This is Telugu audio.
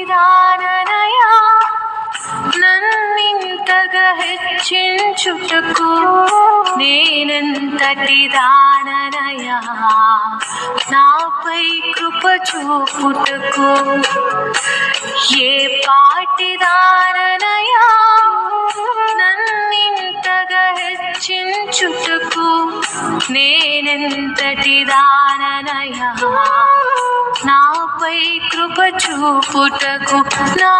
పాటిదాననయా నన్నింతగా హెచ్చించుటకు నేనంతటి దాననయా నాపై కృప చూపుటకు ఏ పాటిదాననయా నన్నింతగా హెచ్చించుటకు నేనెంతటి దాననయా నాపై కృప చూపుటకు నా